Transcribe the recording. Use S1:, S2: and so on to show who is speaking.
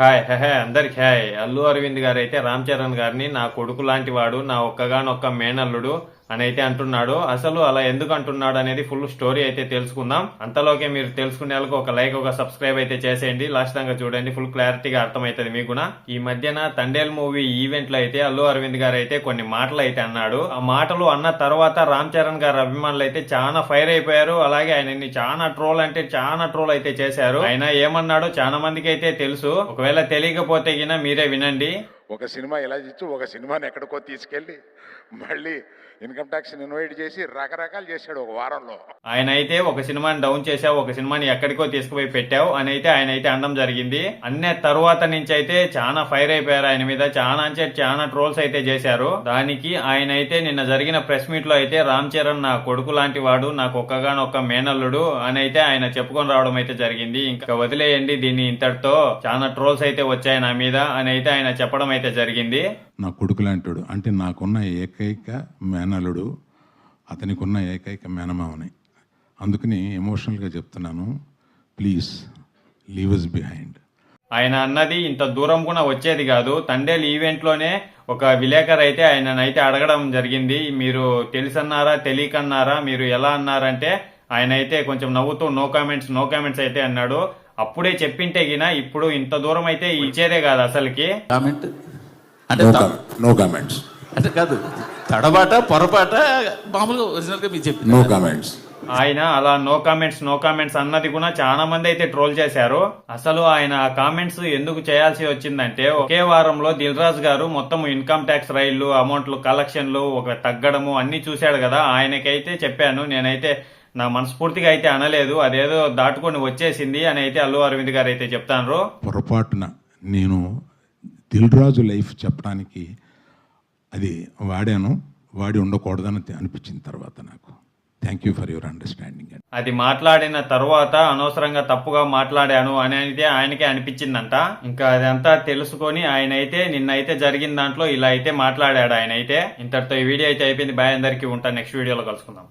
S1: Hi hey అందరికి hi. Allu Arvind గారు అయితే రామ్ చరణ్ గారిని నా కొడుకు లాంటి వాడు నా ఒక్కగానొక్క మేనల్లుడు అని అయితే అంటున్నాడు అసలు అలా ఎందుకు అంటున్నాడు అనేది ఫుల్ స్టోరీ అయితే తెలుసుకుందాం. అంతలోకే మీరు తెలుసుకునే వాళ్ళకి ఒక లైక్ ఒక సబ్స్క్రైబ్ అయితే చేసేయండి. లాస్ట్ దాకా చూడండి ఫుల్ క్లారిటీగా అర్థమవుతుంది మీకు కూడా ఈ మధ్యన తండేల్ మూవీ ఈవెంట్లో అయితే అల్లు అరవింద్ గారు అయితే కొన్ని మాటలు అయితే అన్నాడు. ఆ మాటలు అన్న తర్వాత రామ్ చరణ్ గారు అభిమానులు అయితే చాలా ఫైర్ అయిపోయారు. అలాగే ఆయనని చాలా ట్రోల్ అంటే చాలా ట్రోల్ అయితే చేశారు. ఆయన ఏమన్నాడో చాలా మందికి అయితే తెలుసు. ఒకవేళ తెలియకపోతే గిన మీరే వినండి.
S2: ఒక సినిమా ఇలా ఇచ్చి ఒక సినిమాని ఎక్కడికో తీసుకెళ్ళి మళ్ళీ ఇన్కమ్ ట్యాక్స్ ఇన్వైట్ చేసి రకరకాలు చేశాడు ఒక వారంలో.
S1: ఆయన అయితే ఒక సినిమాని డౌన్ చేసావు ఒక సినిమాని ఎక్కడికో తీసుకుపోయి పెట్టావు అని అయితే ఆయన అయితే అనడం జరిగింది. అన్నే తరువాత నుంచి అయితే చాలా ఫైర్ అయిపోయారు ఆయన మీద చాలా అంటే చాలా ట్రోల్స్ అయితే చేశారు. దానికి ఆయన అయితే నిన్న జరిగిన ప్రెస్ మీట్లో అయితే రామ్ చరణ్ నా కొడుకు లాంటి వాడు నాకు ఒక్కగానొక్క మేనల్లుడు అని అయితే ఆయన చెప్పుకొని రావడం అయితే జరిగింది. ఇంకా వదిలేయండి దీన్ని ఇంతటితో చాలా ట్రోల్స్ అయితే వచ్చాయి నా మీద అని అయితే ఆయన చెప్పడం అయితే జరిగింది?
S3: నా కొడుకు లాంటాడు. అంటే నాకున్న ఏకైక మేనలుడు అతనికి ఉన్న ఏకైక మేనమావని అందుకని ఎమోషనల్గా చెప్తున్నాను. ప్లీజ్ లీవ్ అస్ బిహైండ్
S1: ఆయన అన్నది ఇంత దూరం కూడా వచ్చేది కాదు. తండేల్ ఈవెంట్లోనే ఒక విలేకరు అయితే ఆయన అయితే అడగడం జరిగింది. మీరు తెలుసన్నారా తెలియకన్నారా మీరు ఎలా అన్నారంటే ఆయన అయితే కొంచెం నవ్వుతూ నో కామెంట్స్ నో కామెంట్స్ అయితే అన్నాడు. అప్పుడే చెప్పింటే గిన ఇప్పుడు ఇంత దూరం అయితే ఇచ్చేదే కాదు అసలుకి.
S4: కామెంట్ అంటే
S3: నో కామెంట్స్
S4: అంటే కాదు తడబాట పొరపాట మామూలుగా ఒరిజినల్గా మీరు చెప్పి
S3: నో కామెంట్స్
S1: ఆయన అలా నో కామెంట్స్ నో కామెంట్స్ అన్నది కూడా చాలా మంది అయితే ట్రోల్ చేశారు. అసలు ఆయన ఆ కామెంట్స్ ఎందుకు చేయాల్సి వచ్చిందంటే ఒకే వారంలో దిల్ రాజు గారు మొత్తం ఇన్కమ్ ట్యాక్స్ రైళ్ళు అమౌంట్లు కలెక్షన్లు ఒక తగ్గడము అన్ని చూశాడు కదా. ఆయనకైతే చెప్పాను నేనైతే నా మనస్ఫూర్తిగా అయితే అనలేదు. అదేదో దాటుకొని వచ్చేసింది అని అయితే అల్లు అరవింద్ గారు అయితే చెప్తాను
S3: పొరపాటున నేను దిల్ రాజు లైఫ్ చెప్పడానికి అది వాడాను వాడి ఉండకూడదని అనిపించిన తర్వాత నాకు. Thank you for your understanding
S1: అది మాట్లాడిన తర్వాత అనవసరంగా తప్పుగా మాట్లాడాను అని అయితే ఆయనకే అనిపించిందంట. ఇంకా అదంతా తెలుసుకొని ఆయన అయితే నిన్నైతే జరిగిన దాంట్లో ఇలా అయితే మాట్లాడాడు ఆయన అయితే ఇంతటితో ఈ వీడియో అయితే అయిపోయింది. బాయ్ అందరికీ ఉంటా. నెక్స్ట్ వీడియోలో కలుసుకుందాం.